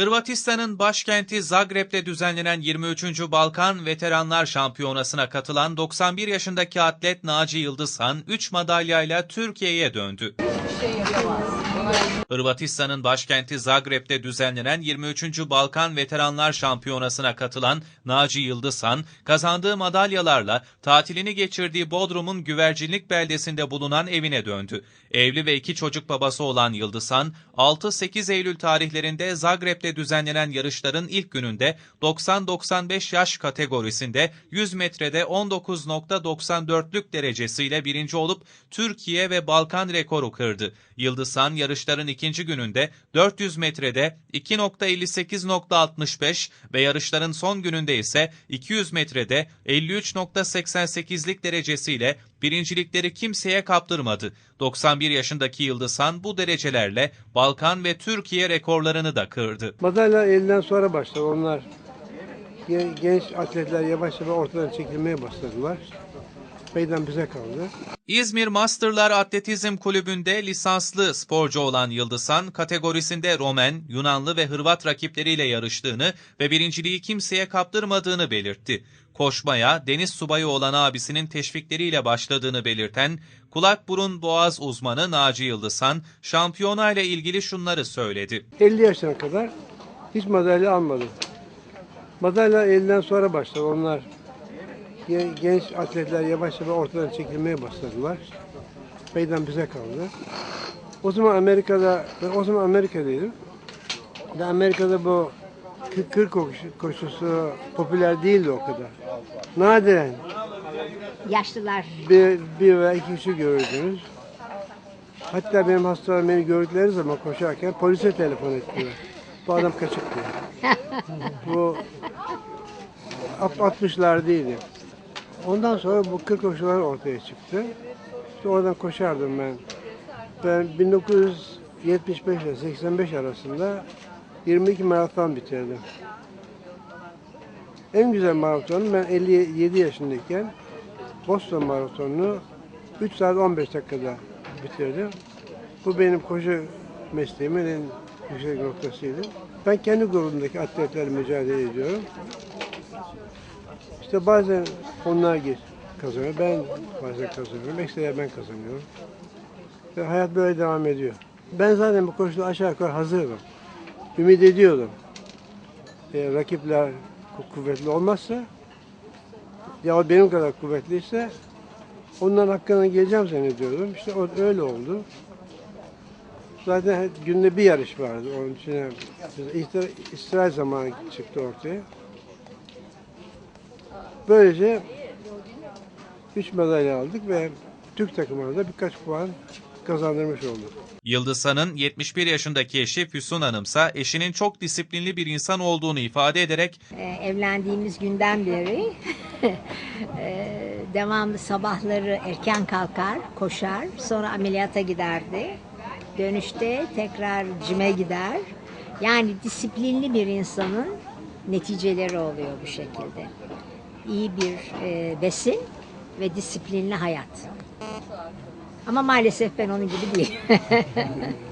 Hırvatistan'ın başkenti Zagreb'de düzenlenen 23. Balkan Veteranlar Şampiyonası'na katılan 91 yaşındaki atlet Naci Yıldızhan 3 madalyayla Türkiye'ye döndü. Hırvatistan'ın başkenti Zagreb'de düzenlenen 23. Balkan Veteranlar Şampiyonası'na katılan Naci Yıldızhan, kazandığı madalyalarla tatilini geçirdiği Bodrum'un güvercinlik beldesinde bulunan evine döndü. Evli ve iki çocuk babası olan Yıldızhan, 6-8 Eylül tarihlerinde Zagreb'de düzenlenen yarışların ilk gününde 90-95 yaş kategorisinde 100 metrede 19.94'lük derecesiyle birinci olup Türkiye ve Balkan rekoru kırdı. Yıldızhan yarışların ikinci gününde 400 metrede 2.58.65 ve yarışların son gününde ise 200 metrede 53.88'lik derecesiyle birincilikleri kimseye kaptırmadı. 91 yaşındaki Yıldızhan bu derecelerle Balkan ve Türkiye rekorlarını da kırdı. Madalya elinden sonra başladı. Onlar gen- genç atletler yavaş yavaş ortadan çekilmeye başladılar. Meydan bize kaldı. İzmir Masterlar Atletizm Kulübü'nde lisanslı sporcu olan Yıldızhan, kategorisinde Romen, Yunanlı ve Hırvat rakipleriyle yarıştığını ve birinciliği kimseye kaptırmadığını belirtti. Koşmaya deniz subayı olan abisinin teşvikleriyle başladığını belirten kulak burun boğaz uzmanı Naci Yıldızhan, şampiyona ile ilgili şunları söyledi. 50 yaşına kadar hiç madalya almadım. Madalya elinden sonra başladı. Onlar genç atletler yavaş yavaş ortadan çekilmeye başladılar. Meydan bize kaldı. O zaman Amerika'da, ben o zaman Amerika'daydım. Ve Amerika'da bu kır, kır koşu- koşusu popüler değildi o kadar. Nadiren Yaşlılar bir, bir veya iki kişi görürdünüz. Hatta benim hastalarım beni gördükleri zaman koşarken polise telefon ettiler. Bu adam kaçık diye. bu 60'lar değildi. Ondan sonra bu kır koşular ortaya çıktı. İşte oradan koşardım ben. Ben 1975 ile 85 arasında 22 maraton bitirdim. En güzel maratonum ben 57 yaşındayken Boston Maratonu'nu 3 saat 15 dakikada bitirdim. Bu benim koşu mesleğimin en yüksek noktasıydı. Ben kendi grubumdaki atletlerle mücadele ediyorum. İşte bazen onlar kazanıyor, ben bazen kazanıyorum, ekstra ben kazanıyorum. Ve hayat böyle devam ediyor. Ben zaten bu koşuda aşağı yukarı hazırdım. Ümit ediyordum. E, rakipler ku- kuvvetli olmazsa ya benim kadar kuvvetliyse onların hakkına geleceğim zannediyordum. İşte o, öyle oldu. Zaten günde bir yarış vardı. Onun için işte istirahat zamanı çıktı ortaya. Böylece 3 madalya aldık ve Türk takımına da birkaç puan kazandırmış olduk. Yıldızhan'ın 71 yaşındaki eşi Füsun Hanımsa eşinin çok disiplinli bir insan olduğunu ifade ederek e, evlendiğimiz günden beri e, devamlı sabahları erken kalkar, koşar, sonra ameliyata giderdi. Dönüşte tekrar cime gider. Yani disiplinli bir insanın neticeleri oluyor bu şekilde. İyi bir e, besin ve disiplinli hayat. Ama maalesef ben onun gibi değilim.